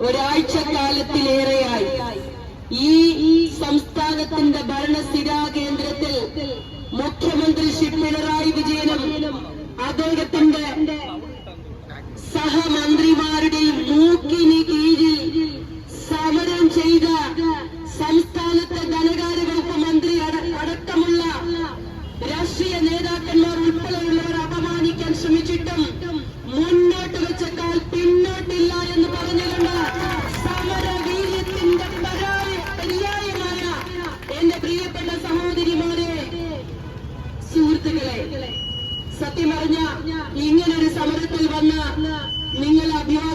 ഒരാഴ്ചക്കാലത്തിലേറെയായി. കാലത്തിലേറെയായി ഈ സംസ്ഥാനത്തിന്റെ ഭരണസ്ഥിരാ കേന്ദ്രത്തിൽ മുഖ്യമന്ത്രി ശ്രീ പിണറായി വിജയനും അദ്ദേഹത്തിന്റെ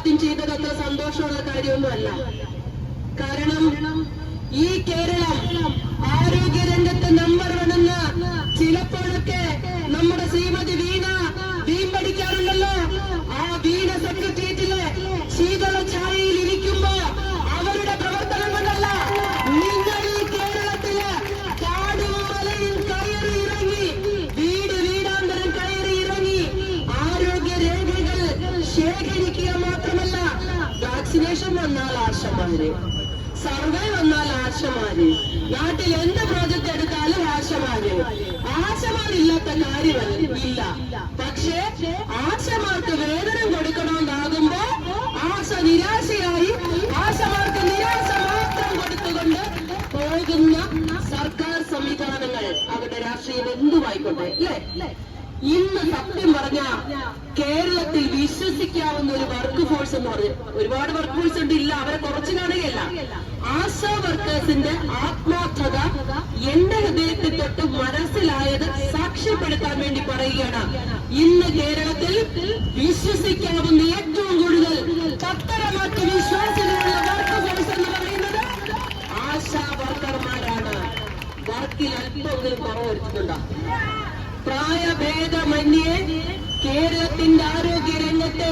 അഭിവാദ്യം ചെയ്തത് അത്ര സന്തോഷമുള്ള കാര്യമൊന്നുമല്ല. കാരണം ഈ കേരളം ആരോഗ്യ രംഗത്ത് നമ്പർ വണെന്ന് ചിലപ്പോഴൊക്കെ നമ്മുടെ ശ്രീമതി വീണ വീമ്പടിക്കാറുണ്ടല്ലോ. ആ വീണ സെക്രട്ടേറിയറ്റിലെ ശീതള വാക്സിനേഷൻ വന്നാൽ ആശമാര്? സർവേ വന്നാൽ ആശമാര്? നാട്ടിൽ എന്ത് പ്രോജക്റ്റ് എടുത്താലും ആശമാര്. ആശമാരില്ലാത്ത കാര്യമല്ല ഇല്ല. പക്ഷേ ആശമാർക്ക് വേതനം കൊടുക്കണമെന്നാകുമ്പോ ആശ നിരാശയായി ആശമാർക്ക് നിരാശ മാത്രം കൊടുത്തുകൊണ്ട് പോകുന്ന സർക്കാർ സംവിധാനങ്ങൾ അവരുടെ രാഷ്ട്രീയം എന്തുമായിക്കോട്ടെ അല്ലേ? ഇന്ന് സത്യം പറഞ്ഞ കേരളത്തിൽ വിശ്വസിക്കാവുന്ന ഒരു വർക്ക് ഫോഴ്സ് എന്ന് പറഞ്ഞു ഒരുപാട് വർക്ക് ഫോഴ്സ് ഉണ്ട്. ഇല്ല അവരെ കുറച്ച് കാണുകയല്ല. ആശാ വർക്കേഴ്സിന്റെ ആത്മാർത്ഥത എന്റെ ഹൃദയത്തിൽ തൊട്ട് മനസ്സിലായത് സാക്ഷ്യപ്പെടുത്താൻ വേണ്ടി പറയുകയാണ്. ഇന്ന് കേരളത്തിൽ വിശ്വസിക്കാവുന്ന ഏറ്റവും കൂടുതൽ വിശ്വാസത്തിലുള്ള വർക്ക് ഫോഴ്സ് എന്ന് പറയുന്നത് ആശാ വർക്കർമാരാണ് വർക്കിൽ അല്പമെങ്കിലും കുറവ് വരുത്തുന്നുണ്ടോ പ്രായഭേദമന്യേ കേരളത്തിന്റെ ആരോഗ്യ രംഗത്തെ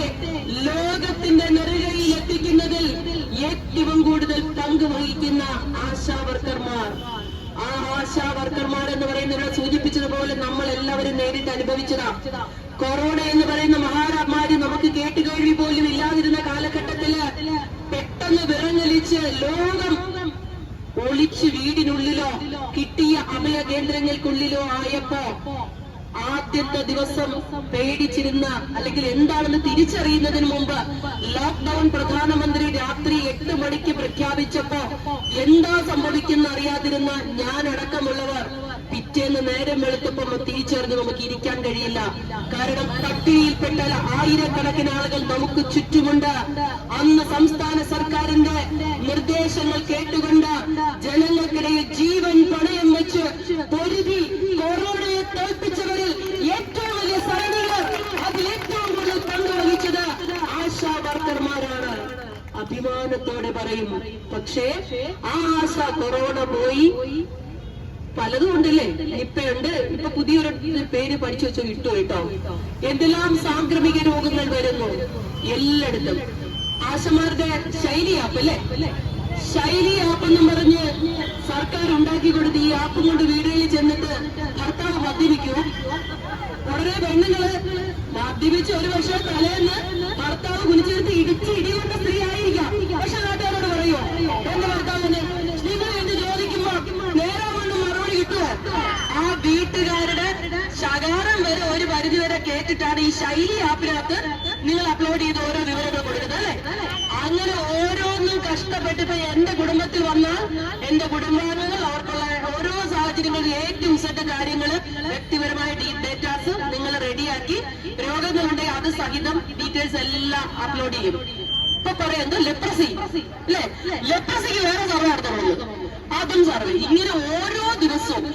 ലോകത്തിന്റെ നെറുകയിൽ എത്തിക്കുന്നതിൽ ഏറ്റവും കൂടുതൽ പങ്ക് വഹിക്കുന്ന ആശാവർക്കർമാർ. ആ ആശാവർക്കർമാർ എന്ന് പറയുന്നത് സൂചിപ്പിച്ചതുപോലെ നമ്മൾ എല്ലാവരും നേരിട്ട് അനുഭവിച്ചതാ. കൊറോണ എന്ന് പറയുന്ന മഹാമാരി നമുക്ക് കേട്ടുകേൾവി പോലും ഇല്ലാതിരുന്ന കാലഘട്ടത്തിൽ പെട്ടെന്ന് വിറങ്ങലിച്ച് ലോകം ഒളിച്ച് വീടിനുള്ളിലോ കിട്ടിയ അഭയ കേന്ദ്രങ്ങൾക്കുള്ളിലോ ആയപ്പോ ആദ്യത്തെ ദിവസം പേടിച്ചിരുന്ന അല്ലെങ്കിൽ എന്താണെന്ന് തിരിച്ചറിയുന്നതിന് മുമ്പ് ലോക്ക്ഡൌൺ പ്രധാനമന്ത്രി രാത്രി എട്ട് മണിക്ക് പ്രഖ്യാപിച്ചപ്പോ എന്താ സംഭവിക്കുന്ന അറിയാതിരുന്ന ഞാൻ അടക്കമുള്ളവർ പിറ്റേന്ന് നേരം വെളുത്തപ്പോ തിരിച്ചറിഞ്ഞ് നമുക്ക് ഇരിക്കാൻ കഴിയില്ല. കാരണം പട്ടികയിൽപ്പെട്ട ആയിരക്കണക്കിന് ആളുകൾ നമുക്ക് ചുറ്റുമുണ്ട്. അന്ന് സംസ്ഥാന സർക്കാരിന്റെ നിർദ്ദേശങ്ങൾ കേട്ടുകൊണ്ട് ജനങ്ങൾക്കിടയിൽ ജീവൻ പണയം വെച്ച് പൊരുതി കൊറോണയെ തോൽപ്പിച്ചവരിൽ ഏറ്റവും വലിയ സൈനികർ അതിൽ ഏറ്റവും കൂടുതൽ പങ്കുവഹിച്ചത് ആശാ വർക്കർമാരാണ് അഭിമാനത്തോടെ പറയുന്നു പക്ഷേ ആ ആശ കൊറോണ പോയി. പലതും ഉണ്ടല്ലേ? നിപ്പയുണ്ട് ഇപ്പൊ പുതിയൊരു പേര് പഠിച്ചു വെച്ചോ ഇട്ടു കേട്ടോ. എന്തെല്ലാം സാംക്രമിക രോഗങ്ങൾ വരുന്നു? എല്ലായിടത്തും. ആശമാരുടെ ശൈലി ആപ്പ് അല്ലേ? ശൈലി ആപ്പ് എന്നും പറഞ്ഞ് സർക്കാർ ഉണ്ടാക്കി കൊടുത്ത് ഈ ആപ്പ് കൊണ്ട് വീടുകളിൽ ചെന്നിട്ട് ഭർത്താവ് മദ്യപിക്കൂ. വളരെ പെണ്ണുങ്ങൾ മദ്യപിച്ച് ഒരു വർഷം തലേന്ന് ഭർത്താവ് കുനിച്ചെടുത്ത് ഇടിച്ച് ഇടികൊണ്ട സ്ത്രീ ആയിരിക്കാം പക്ഷെ നാട്ടുകാരോട് പറയോ എന്റെ ഭർത്താവിന് നിങ്ങൾ എന്ത് ചോദിക്കുമ്പോ നേരെ കൊണ്ട് മറുപടി കിട്ടുമോ ആ വീട്ടുകാരുടെ ശകാരം വരെ ഒരു പരിധി വരെ കേട്ടിട്ടാണ് ഈ ശൈലി ആപ്പിനകത്ത് നിങ്ങൾ അപ്ലോഡ് ചെയ്ത് ഓരോ വിവരങ്ങൾ കൊടുക്കുന്നത് അല്ലെ അങ്ങനെ ഓരോന്നും കഷ്ടപ്പെട്ടിപ്പോ എന്റെ കുടുംബത്തിൽ വന്നാൽ എന്റെ കുടുംബാംഗങ്ങൾ അവർക്കുള്ള ഓരോ സാഹചര്യങ്ങളിൽ ഏറ്റവും സെറ്റ് കാര്യങ്ങൾ ഈ ഡേറ്റാസ് നിങ്ങൾ റെഡിയാക്കി രോഗങ്ങളുണ്ടെങ്കിൽ അത് സഹിതം ഡീറ്റെയിൽസ് എല്ലാം അപ്ലോഡ് ചെയ്യും. ഇപ്പൊ പറയുന്നത് ലെപ്രസി അല്ലെ? ലെപ്രസിക്ക് വേറെ സർവേ നടത്തണമെന്ന് അതും സർവേ ഇങ്ങനെ ഓരോ ദിവസവും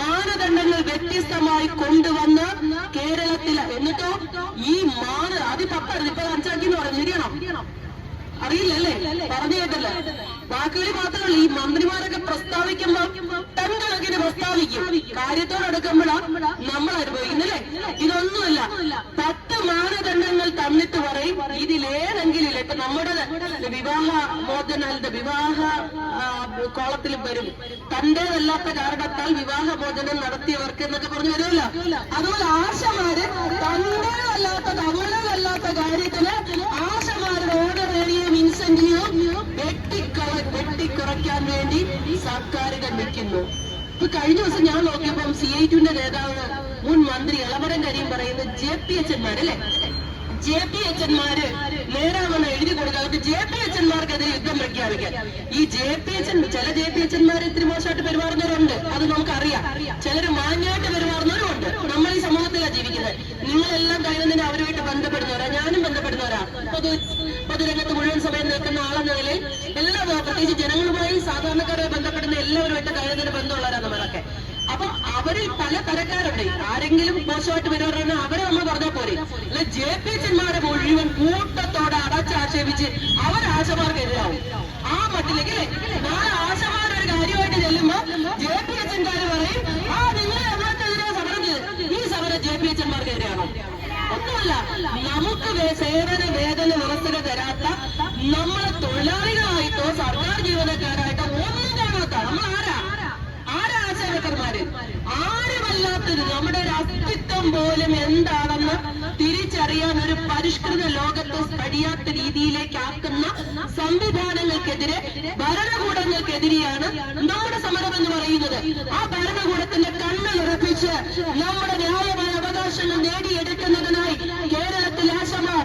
മാനദണ്ഡങ്ങൾ വ്യത്യസ്തമായി കൊണ്ടുവന്ന് കേരളത്തിൽ എന്നിട്ടോ? ഈ മാന അത് പത്തായിരുന്നു. ഇപ്പൊ അഞ്ചാക്കി എന്ന് പറഞ്ഞു. ശരിയാണോ? അറിയില്ലല്ലേ? പറഞ്ഞു കേട്ടല്ലേ. വാക്കുകളിൽ മാത്രമല്ല ഈ മന്ത്രിമാരൊക്കെ പ്രസ്താവിക്കുമ്പോ കണക്കിന് പ്രസ്താവിക്കും. കാര്യത്തോടടുക്കുമ്പോഴാ നമ്മൾ അനുഭവിക്കുന്നല്ലേ ഇതൊന്നുമല്ല. പത്ത് മാനദണ്ഡങ്ങൾ തന്നിട്ട് പറയും. ഇതിലേതെങ്കിലും. ഇപ്പൊ നമ്മുടെ വിവാഹ മോചനത്തിന്റെ വിവാഹ കോളത്തിൽ വരും. തന്റേതല്ലാത്ത കാരണത്താൽ വിവാഹ മോചനം നടത്തിയവർക്ക് എന്നൊക്കെ പറഞ്ഞു വരുമല്ലോ. അതുപോലെ ആശമാര് തന്റേതല്ലാത്ത തങ്ങളുടേതല്ലാത്ത കാര്യത്തിന് ആശ ഏരിയയും ഇൻസെന്റീവും വെട്ടിക്കള വെട്ടിക്കുറയ്ക്കാൻ വേണ്ടി സർക്കാർ നിൽക്കുന്നു ഇപ്പൊ കഴിഞ്ഞ ദിവസം ഞാൻ നോക്കിയപ്പോൾ സി ഐ ടുവിന്റെ നേതാവ് മുൻ മന്ത്രി ഇളമരം കരീം പറയുന്നത് ജെ പി എച്ചന്മാരല്ലേ ജെ പി എച്ചന്മാര് നേരാവണ്ണം എഴുതി കൊടുക്കുക. അവർക്ക് ജെ പി എച്ചന്മാർക്കെതിരെ യുദ്ധം പ്രഖ്യാപിക്കാൻ. ഈ ജെ പി എച്ചൻ ചില ജെ പി എച്ചന്മാർ ഇത്തിരി മോശമായിട്ട് പെരുമാറുന്നവരുണ്ട്. അത് നമുക്കറിയാം. ചിലർ മാന്യമായിട്ട് പെരുമാറുന്നവരുണ്ട് നമ്മൾ ഈ സമൂഹത്തിലാണ് ജീവിക്കുന്നത്. നിങ്ങളെല്ലാം കഴിയുന്നതിന് അവരുമായിട്ട് ബന്ധപ്പെടുന്നവരാ. ഞാനും ബന്ധപ്പെടുന്നവരാ. പൊതു പ്രത്യേകിച്ച് ജനങ്ങളുമായി സാധാരണക്കാരെ ബന്ധപ്പെടുന്ന എല്ലാവരുമായിട്ട് ദൈനംദിന ബന്ധമുള്ളവരാണ് നമ്മളൊക്കെ. അപ്പൊ അവരിൽ പല തരക്കാരുണ്ട്. ആരെങ്കിലും മോശമായിട്ട് വരുവാറാണ് അവരെ നമ്മൾ പറഞ്ഞാൽ പോരെ. അല്ല ജെ പി എച്ചന്മാരെ മുഴുവൻ കൂട്ടത്തോടെ അടച്ചാക്ഷേപിച്ച് അവർ ആശമാർക്കെതിരാവും. ആ മട്ടിലേക്ക് അല്ലെ? നാളെ ഒരു കാര്യമായിട്ട് ചെല്ലുമ്പോ ജെ പി എച്ചൻകാര് പറയും ആ നിങ്ങൾ എവിടത്തെതിരെ സമരം ഈ സമരം ജെ പി എച്ചന്മാർക്കെതിരെയാണോ ഒന്നുമല്ല നമുക്ക് സേവന വേതന വ്യവസ്ഥകൾ തരാത്ത നമ്മളെ തൊഴിലാളികളായിട്ടോ സർക്കാർ ജീവനക്കാരായിട്ടോ ഒന്നും കാണാത്ത നമ്മൾ ആരാ ആരാ ആശാവർക്കർമാര് ആരുമല്ലാത്തത് നമ്മുടെ ഒരു അസ്തിത്വം പോലും എന്താണെന്ന് തിരിച്ചറിയാൻ ഒരു പരിഷ്കൃത ലോകത്തെ കഴിയാത്ത രീതിയിലേക്ക് ആക്കുന്ന സംവിധാനങ്ങൾക്കെതിരെ ഭരണകൂടങ്ങൾക്കെതിരെയാണ് നമ്മുടെ സമരം എന്ന് പറയുന്നത്. ആ ഭരണകൂടത്തിന്റെ കണ്ണ് ഉറപ്പിച്ച് നമ്മുടെ ന്യായമായ അവകാശങ്ങൾ നേടിയെടുക്കുന്നതിനായി കേരളത്തിൽ ആശമാർ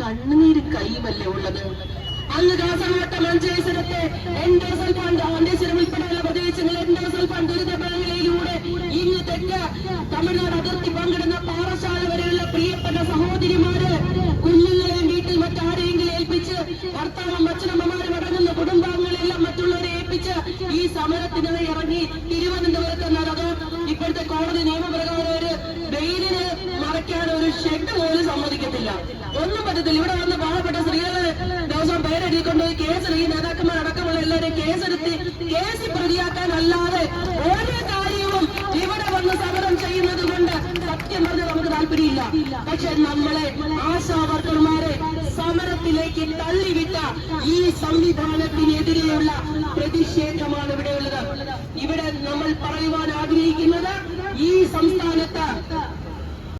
കണ്ണുനീര് കൈവല്ലേ ഉള്ളത്? അന്ന് കാസർകോട്ട മഞ്ചേശ്വരത്തെ എൻഡോസൽ ഫണ്ട് മഞ്ചേശ്വരം ഉൾപ്പെടെയുള്ള പ്രദേശങ്ങൾ എൻഡോസൽ ഫണ്ട് ദുരിതമേഖലയിലൂടെ തെക്ക് തമിഴ്നാട് അതിർത്തി പങ്കിടുന്ന പാറശാല വരെയുള്ള പ്രിയപ്പെട്ട സഹോദരിമാര് കുഞ്ഞുങ്ങളെയും വീട്ടിൽ മറ്റാരെയെങ്കിലും ഏൽപ്പിച്ച് ഭർത്താവും അച്ഛനമ്മമാരും അടങ്ങുന്ന കുടുംബാംഗങ്ങളെല്ലാം മറ്റുള്ളവരെ ഏൽപ്പിച്ച് ഈ സമരത്തിനായി ഇറങ്ങി തിരുവനന്തപുരത്ത് നടന്നു ഇപ്പോഴത്തെ കോടതി നിയമപ്രകാരം ഒരു വെയിലിന് മറയ്ക്കാൻ ഒരു ഷെഡ് പോലും സമ്മതിക്കത്തില്ല. ഒന്നും പറ്റത്തില്ല. ഇവിടെ വന്ന് പാവപ്പെട്ട സ്ത്രീകളെ ദിവസം പേരെഴുതി കൊണ്ടുപോയി കേസ് ഈ നേതാക്കന്മാരടക്കമുള്ള എല്ലാവരെയും കേസെടുത്ത് കേസ് പ്രതിയാക്കാൻ അല്ലാതെ ഓരോ താല്പര്യമില്ല. പക്ഷെ നമ്മളെ ആശാവർക്കർമാരെ സമരത്തിലേക്ക് തള്ളിവിട്ട ഈ സംവിധാനത്തിനെതിരെയുള്ള പ്രതിഷേധമാണ് ഇവിടെയുള്ളത്. ഇവിടെ നമ്മൾ പറയുവാൻ ആഗ്രഹിക്കുന്നത് ഈ സംസ്ഥാനത്ത്